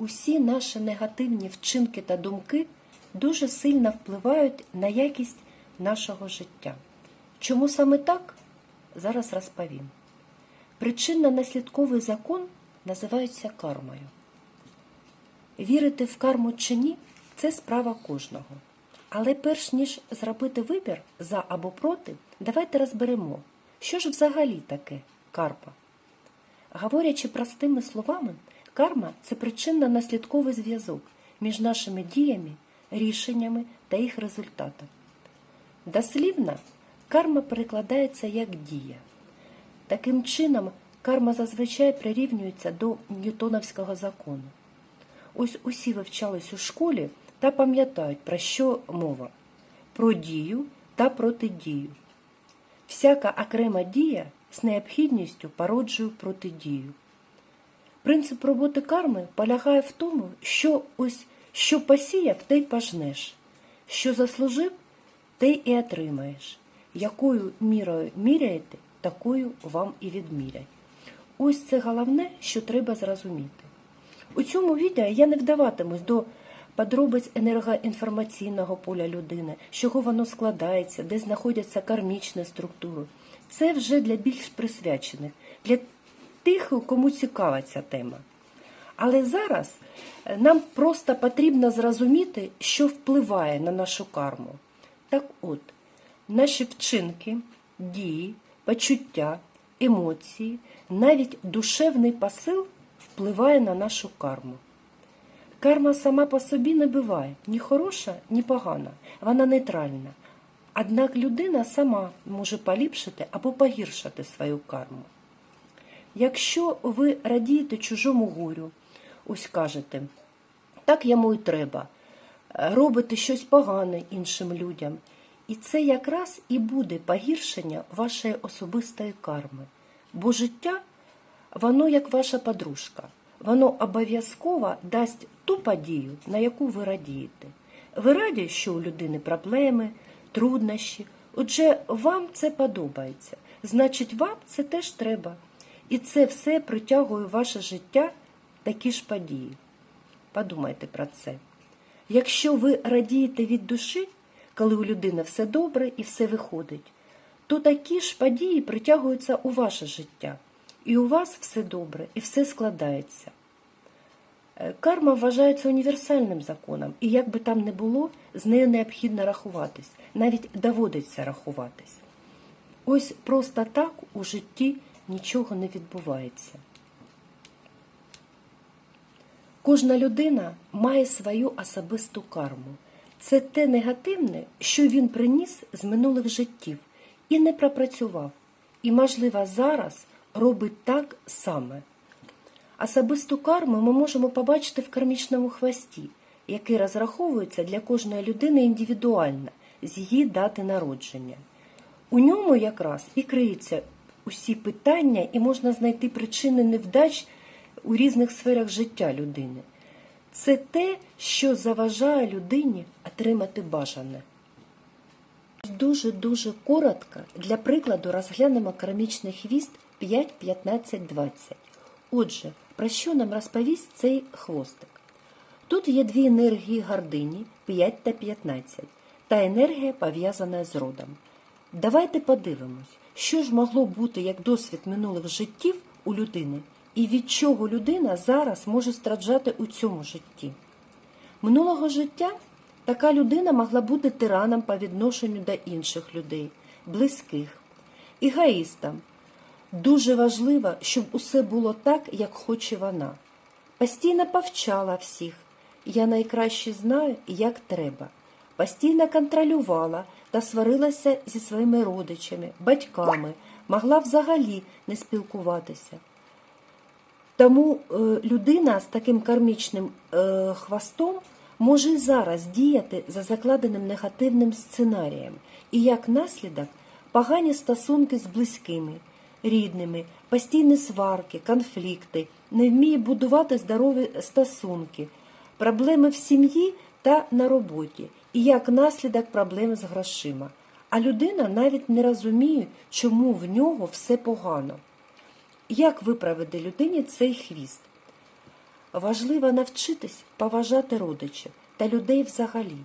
усі наші негативні вчинки та думки дуже сильно впливають на якість нашого життя. Чому саме так? Зараз розповім. Причинно-наслідковий закон називається кармою. Вірити в карму чи ні це справа кожного. Але перш ніж зробити вибір за або проти, давайте розберемо, що ж взагалі таке карма. Говорячи простими словами, карма це причинно-наслідковий зв'язок між нашими діями, рішеннями та їх результатом. Дослівно, карма перекладається як дія. Таким чином, карма зазвичай прирівнюється до Ньютоновського закону. Ось усі вивчались у школі та пам'ятають, про що мова: про дію та протидію. Всяка окрема дія з необхідністю породжує протидію. Принцип роботи карми полягає в тому, що ось що посіяв, те й пожнеш, що заслужив, те і отримаєш. Якою мірою міряєте, такою вам і відмірять. Ось це головне, що треба зрозуміти. У цьому відео я не вдаватимусь до подробиць енергоінформаційного поля людини, з чого воно складається, де знаходяться кармічні структури. Це вже для більш присвячених, для тих, кому цікава ця тема. Але зараз е, нам просто потрібно зрозуміти, що впливає на нашу карму. Так от, наші вчинки, дії, почуття, емоції, навіть душевний посил впливає на нашу карму. Карма сама по собі не буває ні хороша, ні погана, вона нейтральна. Однак людина сама може поліпшити або погіршити свою карму. Якщо ви радієте чужому горю, ось кажете, так йому й треба, робите щось погане іншим людям, і це якраз і буде погіршення вашої особистої карми. Бо життя, воно як ваша подружка, воно обов'язково дасть ту подію, на яку ви радієте. Ви раді, що у людини проблеми, труднощі. Отже, вам це подобається. Значить, вам це теж треба. І це все притягує в ваше життя такі ж події. Подумайте про це. Якщо ви радієте від душі, коли у людини все добре і все виходить, то такі ж події притягуються у ваше життя. І у вас все добре, і все складається. Е, Карма вважається універсальним законом, і як би там не було, з нею необхідно рахуватись, навіть доводиться рахуватись. Ось просто так у житті нічого не відбувається. Кожна людина має свою особисту карму. Це те негативне, що він приніс з минулих життів і не пропрацював, і, можливо, зараз робить так саме. Особисту карму ми можемо побачити в кармічному хвості, який розраховується для кожної людини індивідуально з її дати народження. У ньому якраз і криються усі питання, і можна знайти причини невдач у різних сферах життя людини. Це те, що заважає людині отримати бажане. Дуже-дуже коротко, для прикладу, розглянемо кармічний хвіст 5, 15, 20. Отже, про що нам розповість цей хвостик? Тут є дві енергії гордині 5 та 15, та енергія пов'язана з родом. Давайте подивимось, що ж могло бути як досвід минулих життів у людини, і від чого людина зараз може страждати у цьому житті. Минулого життя така людина могла бути тираном по відношенню до інших людей, близьких, егоїстом. Дуже важливо, щоб усе було так, як хоче вона. Постійно повчала всіх. Я найкраще знаю, як треба. Постійно контролювала та сварилася зі своїми родичами, батьками, могла взагалі не спілкуватися. Тому е, людина з таким кармічним е, хвостом може і зараз діяти за закладеним негативним сценарієм, і як наслідок погані стосунки з близькими, рідними, постійні сварки, конфлікти, не вміє будувати здорові стосунки, проблеми в сім'ї та на роботі, і як наслідок проблеми з грошима. А людина навіть не розуміє, чому в нього все погано. Як виправити людині цей хвіст? Важливо навчитись поважати родичів та людей взагалі,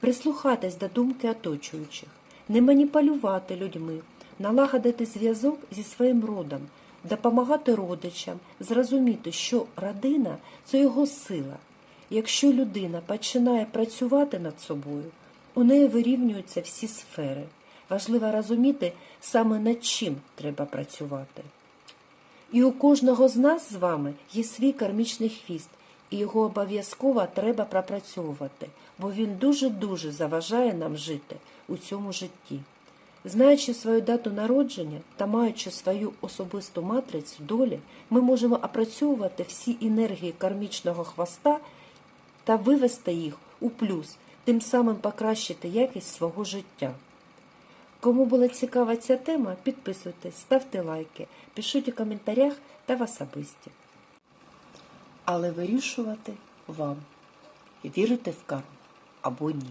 прислухатись до думки оточуючих, не маніпулювати людьми, налагодити зв'язок зі своїм родом, допомагати родичам, зрозуміти, що родина це його сила. Якщо людина починає працювати над собою, у неї вирівнюються всі сфери. Важливо розуміти саме над чим треба працювати. І у кожного з нас з вами є свій кармічний хвіст, і його обов'язково треба пропрацьовувати, бо він дуже-дуже заважає нам жити у цьому житті. Знаючи свою дату народження та маючи свою особисту матрицю долі, ми можемо опрацьовувати всі енергії кармічного хвоста та вивести їх у плюс, тим самим покращити якість свого життя. Кому була цікава ця тема, підписуйтесь, ставте лайки, пишіть у коментарях та в особисті. Але вирішувати вам, вірити в карму або ні.